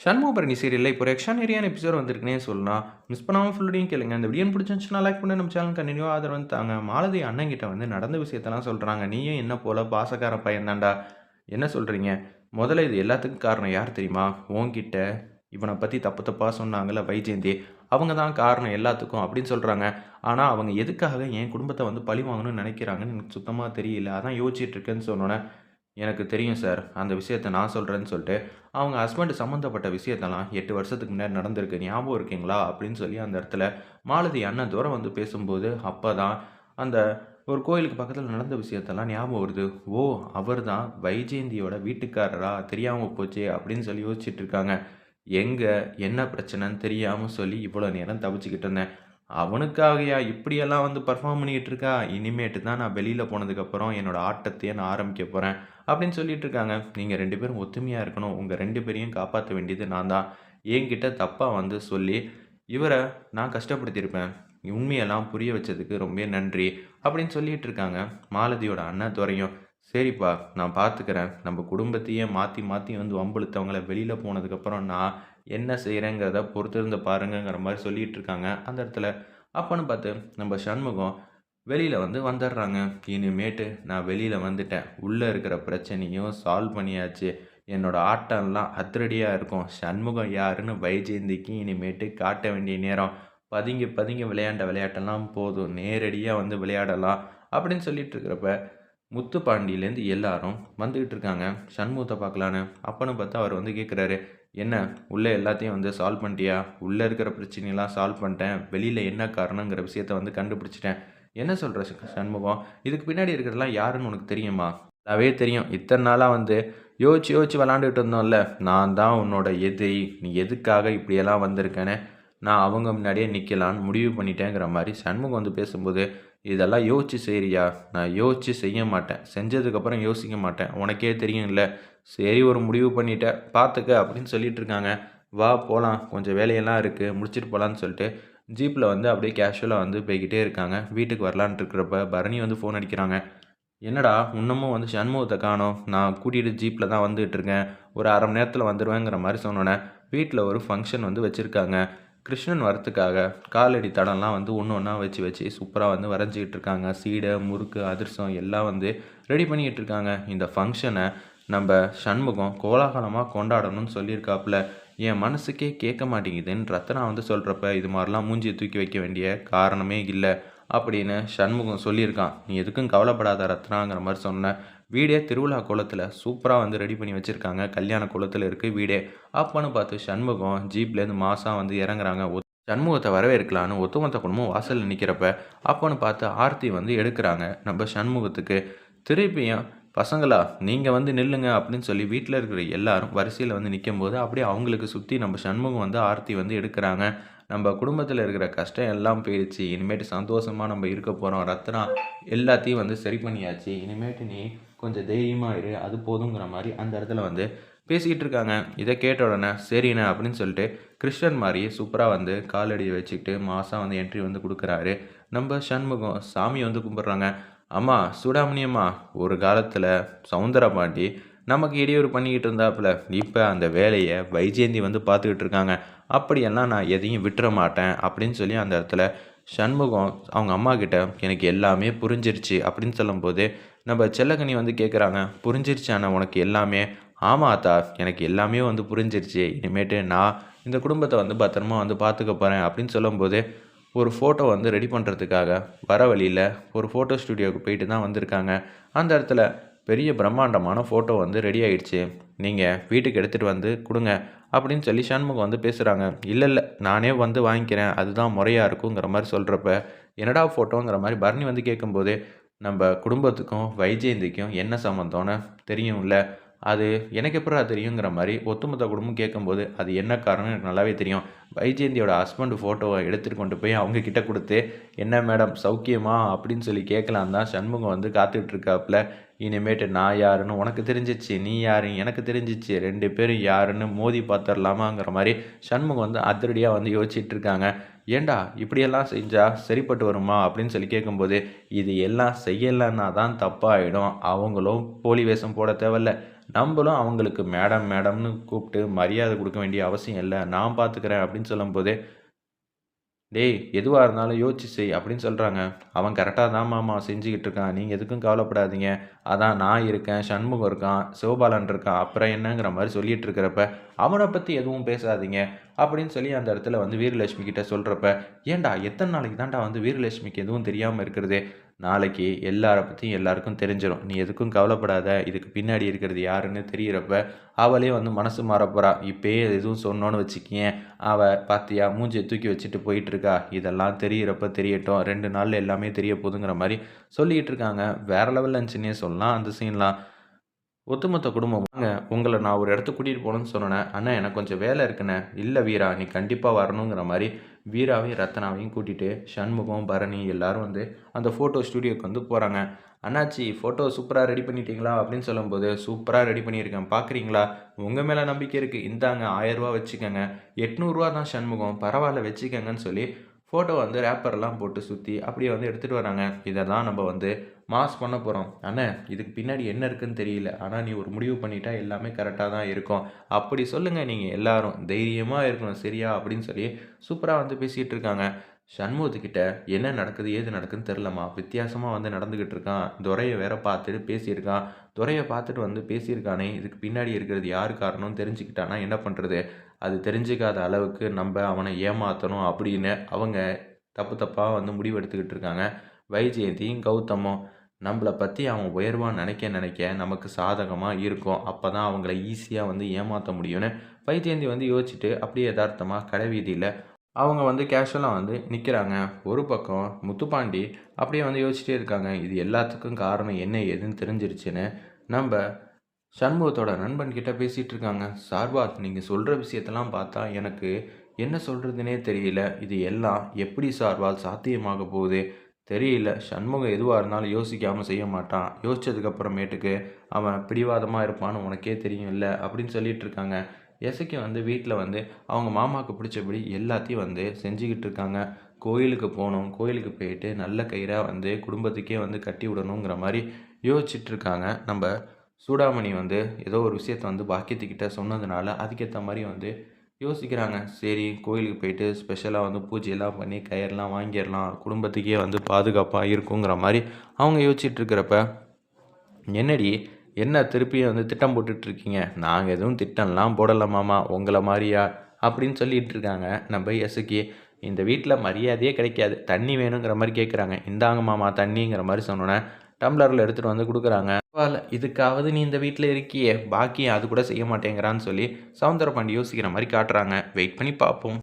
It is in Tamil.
சண்முகபரணி சீரியலில் இப்போ ஒரு எக்ஸ்ட்ரானரியான எபிசோட் வந்திருக்குனே சொல்லலாம். மிஸ் பண்ணாமல் ஃபுல்லோடையும் கேளுங்க. இந்த வீடியோ பிடிச்சிருந்துச்சுன்னா லைக் பண்ணி. நம்ம சேனல் கண்டினியூ ஆதரவு வந்து தாங்க. மாலதி அண்ணங்கிட்ட வந்து நடந்த விஷயத்தெல்லாம் சொல்கிறாங்க நீயும் என்ன போல? பாசக்கார பையன் தாண்டா என்ன சொல்கிறீங்க முதல்ல இது எல்லாத்துக்கும் காரணம் யார் தெரியுமா? உன்கிட்ட இவனை பற்றி தப்பு தப்பாக சொன்னாங்கல்ல வைஜெயந்தி. அவங்க தான் காரணம் எல்லாத்துக்கும் அப்படின்னு சொல்கிறாங்க ஆனால் அவங்க எதுக்காக என் குடும்பத்தை வந்து பழி வாங்கணும்னு நினைக்கிறாங்கன்னு எனக்கு சுத்தமாக தெரியல. அதான் யோசிச்சுட்டு இருக்கேன்னு சொன்னோன்னே எனக்கு தெரியும் சார் அந்த விஷயத்த நான் சொல்கிறேன்னு சொல்லிட்டு அவங்க ஹஸ்பண்ட் சம்மந்தப்பட்ட விஷயத்தெல்லாம் எட்டு வருஷத்துக்கு முன்னாடி நடந்திருக்கு. ஞாபகம் இருக்கீங்களா? அப்படின்னு சொல்லி அந்த இடத்துல மாலதி அண்ணன் தூரம் வந்து பேசும்போது அப்போ தான் அந்த ஒரு கோயிலுக்கு பக்கத்தில் நடந்த விஷயத்தெல்லாம் ஞாபகம் வருது. ஓ அவர் தான் வைஜெயந்தியோட வீட்டுக்காரரா? தெரியாமல் போச்சு அப்படின்னு சொல்லி யோசிச்சுட்டு இருக்காங்க. எங்கே? என்ன பிரச்சனைன்னு தெரியாமல் சொல்லி இவ்வளோ நேரம் தவிச்சுக்கிட்டு இருந்தேன். அவனுக்காகயா இப்படியெல்லாம் வந்து பர்ஃபார்ம் பண்ணிக்கிட்டு இருக்கா இனிமேட்டு தான் நான் வெளியில் போனதுக்கப்புறம் என்னோடய ஆட்டத்தையே நான் ஆரம்பிக்க போகிறேன் அப்படின்னு சொல்லிட்டு இருக்காங்க நீங்கள் ரெண்டு பேரும் ஒத்துமையாக இருக்கணும். உங்கள் ரெண்டு பேரையும் காப்பாற்ற வேண்டியது நான் தான். என்கிட்ட தப்பாக வந்து சொல்லி இவரை நான் கஷ்டப்படுத்தியிருப்பேன். உண்மையெல்லாம் புரிய வச்சதுக்கு ரொம்ப நன்றி அப்படின்னு சொல்லிட்டு இருக்காங்க மாலதியோட அண்ணன் துறையும் சரிப்பா நான் பார்த்துக்கிறேன் நம்ம குடும்பத்தையே மாற்றி மாற்றி வந்து வம்புழுத்தவங்கள வெளியில் போனதுக்கப்புறம் நான் என்ன செய்கிறேங்கிறத பொறுத்திருந்து பாருங்கங்கிற மாதிரி சொல்லிகிட்டு இருக்காங்க அந்த இடத்துல. அப்போன்னு பார்த்து நம்ம சண்முகம் வெளியில் வந்து வந்துடுறாங்க இனிமேட்டு நான் வெளியில் வந்துட்டேன். உள்ளே இருக்கிற பிரச்சனையும் சால்வ் பண்ணியாச்சு. என்னோடய ஆட்டம்லாம் அத்திரடியாக இருக்கும். சண்முகம் யாருன்னு வைஜெயந்திக்கு இனிமேட்டு காட்ட வேண்டிய நேரம். பதுங்கி பதுங்கி விளையாண்ட விளையாட்டெல்லாம் போதும். நேரடியாக வந்து விளையாடலாம் அப்படின்னு சொல்லிட்டு இருக்கிறப்ப முத்துப்பாண்டியிலேருந்து எல்லாரும் வந்துக்கிட்டு இருக்காங்க சண்முகத்தை பார்க்கலான்னு. அப்பன்னு பார்த்தா அவர் வந்து கேட்குறாரு என்ன உள்ளே எல்லாத்தையும் வந்து சால்வ் பண்ணிட்டியா? உள்ளே இருக்கிற பிரச்சனையெல்லாம் சால்வ் பண்ணிட்டேன். வெளியில் என்ன காரணங்கிற விஷயத்த வந்து கண்டுபிடிச்சிட்டேன். என்ன சொல்கிற சண்முகம்? இதுக்கு பின்னாடி இருக்கிறதெல்லாம் யாருன்னு உனக்கு தெரியுமா? நல்லாவே தெரியும். இத்தனை நாளாக வந்து யோசிச்சு யோசிச்சு விளாண்டுட்டு இருந்தோம்ல. நான் தான் உன்னோட எதிரி. நீ எதுக்காக இப்படியெல்லாம் வந்திருக்கேன்னு? நான் அவங்க முன்னாடியே நிற்கலான்னு முடிவு பண்ணிட்டேங்கிற மாதிரி சண்முகம் வந்து பேசும்போது இதெல்லாம் யோசிச்சு செய்கிறியா நான் யோசிச்சு செய்ய மாட்டேன். செஞ்சதுக்கப்புறம் யோசிக்க மாட்டேன். உனக்கே தெரியும் இல்லை சரி ஒரு முடிவு பண்ணிட்டேன் பார்த்துக்க அப்படின்னு சொல்லிட்டு இருக்காங்க. வா போகலாம் கொஞ்சம் வேலையெல்லாம் இருக்குது முடிச்சுட்டு போகலான்னு சொல்லிட்டு ஜீப்பில் வந்து அப்படியே கேஷுவலாக வந்து போய்கிட்டே இருக்காங்க. வீட்டுக்கு வரலான்ட்டு இருக்கிறப்ப பரணி வந்து ஃபோன் அடிக்கிறாங்க. என்னடா இன்னமும் வந்து சண்முகத்தை காணோம். நான் கூட்டிகிட்டு ஜீப்பில் தான் வந்துகிட்ருக்கேன் ஒரு அரை மணி நேரத்தில் வந்துடுவேங்கிற மாதிரி சொன்னோன்னே வீட்டில் ஒரு ஃபங்க்ஷன் வந்து வச்சுருக்காங்க. கிருஷ்ணன் வரத்துக்காக காலடி தடம்லாம் வந்து ஒன்று ஒன்றா வச்சு வச்சு சூப்பராக வந்து வரைஞ்சிக்கிட்டு இருக்காங்க. சீடை முறுக்கு அதிர்சம் எல்லாம் வந்து ரெடி பண்ணிக்கிட்டு இருக்காங்க. இந்த ஃபங்க்ஷனை நம்ம சண்முகம் கோலாகலமாக கொண்டாடணும்னு சொல்லியிருக்காப்புல. என் மனசுக்கே கேட்க மாட்டேங்குதுன்னு ரத்னா வந்து சொல்கிறப்ப இது மாதிரிலாம் மூஞ்சியை தூக்கி வைக்க வேண்டிய காரணமே இல்லை அப்படின்னு சண்முகம் சொல்லியிருக்கான். நீ எதுக்கும் கவலைப்படாத ரத்னாங்கிற மாதிரி சொன்னேன் வீடே திருவிழா குளத்தில் சூப்பராக வந்து ரெடி பண்ணி வச்சுருக்காங்க. கல்யாண குளத்தில் இருக்குது வீடே. அப்போன்னு பார்த்து சண்முகம் ஜீப்லேருந்து மாதம் வந்து இறங்குறாங்க. சண்முகத்தை வரவேற்கலான்னு ஒத்துமொத்த குடும்பம் வாசலில் நிற்கிறப்ப அப்போன்னு பார்த்து ஆர்த்தி வந்து எடுக்கிறாங்க. நம்ம சண்முகத்துக்கு திருப்பியும் பசங்களா நீங்கள் வந்து நில்லுங்க அப்படின்னு சொல்லி வீட்டில் இருக்கிற எல்லாரும் வரிசையில் வந்து நிற்கும்போது அப்படியே அவங்களுக்கு சுற்றி நம்ம சண்முகம் வந்து ஆர்த்தி வந்து எடுக்கிறாங்க. நம்ம குடும்பத்தில் இருக்கிற கஷ்டம் எல்லாம் போயிடுச்சு. இனிமேட்டு சந்தோஷமாக நம்ம இருக்க போகிறோம் ரத்னா எல்லாத்தையும் வந்து சரி பண்ணியாச்சு. இனிமேட்டு நீ கொஞ்சம் தைரியமாக இரு அது போதுங்கிற மாதிரி அந்த இடத்துல வந்து பேசிக்கிட்டு இருக்காங்க. இதை கேட்ட உடனே சரிண்ணே அப்படின்னு சொல்லிட்டு கிருஷ்ணன் மாதிரி சூப்பராக வந்து காலடியை வச்சுக்கிட்டு மாதம் வந்து என்ட்ரி வந்து கொடுக்குறாரு. நம்ம சண்முகம் சாமி வந்து கும்பிட்றாங்க. அம்மா சுடாமணியம்மா ஒரு காலத்தில் சவுந்தர பாண்டி நமக்கு இடையூறு பண்ணிக்கிட்டு இருந்தாப்புல. இப்போ அந்த வேலையை வைஜெயந்தி வந்து பார்த்துக்கிட்டு இருக்காங்க. அப்படியெல்லாம் நான் எதையும் விட்டுற மாட்டேன் அப்படின்னு சொல்லி அந்த இடத்துல சண்முகம் அவங்க அம்மா கிட்ட எனக்கு எல்லாமே புரிஞ்சிருச்சு. அப்படின்னு சொல்லும்போது நம்ம செல்லக்கனி வந்து கேட்குறாங்க புரிஞ்சிருச்சாண்ணா உனக்கு எல்லாமே. ஆமாம் அத்தா எனக்கு எல்லாமே வந்து புரிஞ்சிருச்சு. இனிமேட்டு நான் இந்த குடும்பத்தை வந்து பத்திரமா வந்து பார்த்துக்க போகிறேன் அப்படின்னு சொல்லும்போது ஒரு ஃபோட்டோ வந்து ரெடி பண்ணுறதுக்காக வர வழியில் ஒரு ஃபோட்டோ ஸ்டுடியோவுக்கு போயிட்டு தான் வந்திருக்காங்க. அந்த இடத்துல பெரிய பிரம்மாண்டமான ஃபோட்டோ வந்து ரெடி ஆகிடுச்சு நீங்கள் வீட்டுக்கு எடுத்துகிட்டு வந்து கொடுங்க அப்படின்னு சொல்லி சண்முகம் வந்து பேசுகிறாங்க இல்லை இல்லை நானே வந்து வாங்கிக்கிறேன். அதுதான் முறையாக இருக்குங்கிற மாதிரி சொல்கிறப்ப என்னடா ஃபோட்டோங்கிற மாதிரி பரணி வந்து கேட்கும்போது நம்ம குடும்பத்துக்கும் வைஜெயந்திக்கும் என்ன சம்மந்தம்னு தெரியும்ல. அது எனக்கு எப்படா தெரியுங்கிற மாதிரி ஒத்துமொத்த குடும்பம் கேட்கும்போது அது என்ன காரணம் எனக்கு நல்லாவே தெரியும். வைஜெயந்தியோட ஹஸ்பண்ட் ஃபோட்டோவை எடுத்துகிட்டு கொண்டு போய் அவங்க கிட்ட கொடுத்து என்ன மேடம் சௌக்கியமா? அப்படின்னு சொல்லி கேட்கலாம் தான் சண்முகம் வந்து காத்துட்ருக்காப்புல இனிமேட்டு நான் யாருன்னு உனக்கு தெரிஞ்சிச்சு நீ யாரு எனக்கு தெரிஞ்சிச்சு ரெண்டு பேரும் யாருன்னு மோதி பார்த்துடலாமாங்கிற மாதிரி சண்முகம் வந்து அதிரடியாக வந்து யோசிச்சுட்டு இருக்காங்க. ஏண்டா இப்படியெல்லாம் செஞ்சால் சரிப்பட்டு வருமா அப்படின்னு சொல்லி கேட்கும்போது இது எல்லாம் செய்யலைன்னா தான் தப்பாகிடும் அவங்களும் போலி வேஷம் போட தேவையில்ல. நம்மளும் அவங்களுக்கு மேடம் மேடம்னு கூப்பிட்டு மரியாதை கொடுக்க வேண்டிய அவசியம் இல்லை. நான் பார்த்துக்கிறேன் அப்படின்னு சொல்லும்போது டேய் எதுவாக இருந்தாலும் யோசிச்சு செய் அப்படின்னு சொல்கிறாங்க அவன் கரெக்டாக தான் மாமா செஞ்சுக்கிட்டு இருக்கான். நீங்கள் எதுக்கும் கவலைப்படாதீங்க. அதான் நான் இருக்கேன் சண்முகம் இருக்கான் சிவபாலன் இருக்கான் அப்புறம் என்னங்கிற மாதிரி சொல்லிட்டு இருக்கிறப்ப அவனை பற்றி எதுவும் பேசாதீங்க அப்படின்னு சொல்லி அந்த இடத்துல வந்து வீரலட்சுமி கிட்ட சொல்கிறப்ப ஏன்டா எத்தனை நாளைக்கு தான்டா வந்து வீரலட்சுமிக்கு எதுவும் தெரியாமல் இருக்கிறது? நாளைக்கு எல்லாரை பற்றியும் எல்லாருக்கும் தெரிஞ்சிடும் நீ எதுக்கும் கவலைப்படாத இதுக்கு பின்னாடி இருக்கிறது யாருன்னு தெரிகிறப்ப அவளே வந்து மனசு மாறப்போறா இப்பயே எதுவும் சொன்னோன்னு வச்சுக்கியேன் அவள் பார்த்தியா மூஞ்சியை தூக்கி வச்சுட்டு போயிட்டு இருக்கா இதெல்லாம் தெரியிறப்ப தெரியட்டும். ரெண்டு நாளில் எல்லாமே தெரிய போதுங்கிற மாதிரி சொல்லிகிட்டு இருக்காங்க வேறு லெவலில் இருந்துச்சுன்னே சொல்லலாம். அந்த சீன்லாம் ஒத்துமொத்த குடும்பம் வாங்க உங்களை நான் ஒரு இடத்துக்கு கூட்டிகிட்டு போகணும்னு சொன்னேன். அண்ணா எனக்கு கொஞ்சம் வேலை இருக்குண்ணே. இல்லை வீரா நீ கண்டிப்பாக வரணுங்கிற மாதிரி வீராவையும் ரத்னாவையும் கூட்டிகிட்டு சண்முகம் பரணி எல்லாரும் வந்து அந்த ஃபோட்டோ ஸ்டுடியோக்கு வந்து போகிறாங்க அண்ணாச்சி ஃபோட்டோ சூப்பராக ரெடி பண்ணிட்டீங்களா? அப்படின்னு சொல்லும்போது சூப்பராக ரெடி பண்ணியிருக்கேன். பார்க்குறீங்களா உங்கள் மேலே நம்பிக்கை இருக்குது இந்தாங்க ஆயரூவா வச்சுக்கோங்க. எட்நூறுரூவா தான் சண்முகம். பரவாயில்ல வச்சுக்கோங்கன்னு சொல்லி ஃபோட்டோ வந்து ரேப்பர்லாம் போட்டு சுற்றி அப்படியே வந்து எடுத்துகிட்டு வராங்க. இதை தான் நம்ம வந்து மாஸ் பண்ண போகிறோம் அண்ணே இதுக்கு பின்னாடி என்ன இருக்குன்னு தெரியல. ஆனால் நீ ஒரு முடிவு பண்ணிட்டா எல்லாமே கரெக்டாக தான் இருக்கும். அப்படி சொல்லுங்கள் நீங்கள் எல்லாரும். தைரியமாக இருக்கணும் சரியா? அப்படின்னு சொல்லி சூப்பராக வந்து பேசிகிட்டு இருக்காங்க. சண்முகத்துக்கிட்ட என்ன நடக்குது? ஏது நடக்குதுன்னு தெரிலம்மா வித்தியாசமாக வந்து நடந்துக்கிட்டு இருக்கான். துறையை வேற பார்த்துட்டு பேசியிருக்கான். துரையை பார்த்துட்டு வந்து பேசியிருக்கானே. இதுக்கு பின்னாடி இருக்கிறது யார் காரணம்னு தெரிஞ்சுக்கிட்டானா என்ன பண்ணுறது அது தெரிஞ்சுக்காத அளவுக்கு நம்ம அவனை ஏமாற்றணும் அப்படின்னு அவங்க தப்பு தப்பாக வந்து முடிவெடுத்துக்கிட்டு இருக்காங்க. வைஜெயந்தியும் கௌதமும். நம்மளை பற்றி அவன் உயர்வாக நினைக்க நினைக்க நமக்கு சாதகமாக இருக்கும். அப்போ தான் அவங்கள ஈஸியாக வந்து ஏமாற்ற முடியும்னு வைஜெயந்தி வந்து யோசிச்சுட்டு அப்படியே யதார்த்தமாக கடை வீதியில் அவங்க வந்து கேஷுவலாக வந்து நிற்கிறாங்க ஒரு பக்கம் முத்துப்பாண்டி அப்படியே வந்து யோசிச்சுட்டே இருக்காங்க. இது எல்லாத்துக்கும் காரணம் என்ன ஏதுன்னு தெரிஞ்சிருச்சுன்னு நம்ம சண்முகத்தோட நண்பன் கிட்ட பேசிகிட்டு இருக்காங்க. சார்பாத் நீங்கள் சொல்கிற விஷயத்தெல்லாம் பார்த்தா எனக்கு என்ன சொல்கிறதுனே தெரியல. இது எல்லாம் எப்படி சார்பால் சாத்தியமாக போகுது? தெரியல. சண்முகம் எதுவாக இருந்தாலும் யோசிக்காமல் செய்ய மாட்டான். யோசிச்சதுக்கப்புறமேட்டுக்கு அவன் பிடிவாதமாக இருப்பான்னு உனக்கே தெரியும் இல்லை அப்படின்னு சொல்லிட்டு இருக்காங்க. எசைக்கு வந்து வீட்டில் வந்து அவங்க மாமாவுக்கு பிடிச்சபடி எல்லாத்தையும் வந்து செஞ்சுக்கிட்டு இருக்காங்க. கோயிலுக்கு போகணும் கோயிலுக்கு போயிட்டு நல்ல கயிறாக வந்து குடும்பத்துக்கே வந்து கட்டி விடணுங்கிற மாதிரி யோசிச்சுட்டு இருக்காங்க. நம்ம சூடாமணி வந்து ஏதோ ஒரு விஷயத்த வந்து பாக்கியத்துக்கிட்ட சொன்னதுனால அதுக்கேற்ற மாதிரி வந்து யோசிக்கிறாங்க. சரி கோயிலுக்கு போயிட்டு ஸ்பெஷலாக வந்து பூஜையெல்லாம் பண்ணி கயிறெலாம் வாங்கிடலாம். குடும்பத்துக்கே வந்து பாதுகாப்பாக இருக்குங்கிற மாதிரி அவங்க யோசிச்சுட்ருக்கிறப்ப என்னடி என்ன திருப்பியும் வந்து திட்டம் போட்டுட்ருக்கீங்க? நாங்கள் எதுவும் திட்டம்லாம் போடலாமாமா உங்களை மாதிரியா? அப்படின்னு சொல்லிகிட்டு இருக்காங்க. நம்ம எசுக்கி இந்த வீட்டில் மரியாதையே கிடைக்காது. தண்ணி வேணுங்கிற மாதிரி கேட்குறாங்க இந்தாங்க மாமா தண்ணிங்கிற மாதிரி சொன்னோன்னே டம்ளரில் எடுத்துகிட்டு வந்து கொடுக்குறாங்க. பரவாயில்ல இதுக்காவது நீ இந்த வீட்டில் இருக்கியே பாக்கி அது கூட செய்ய மாட்டேங்கிறான்னு சொல்லி சவுந்தர பாண்டி யோசிக்கிற மாதிரி காட்டுறாங்க. வெயிட் பண்ணி பார்ப்போம்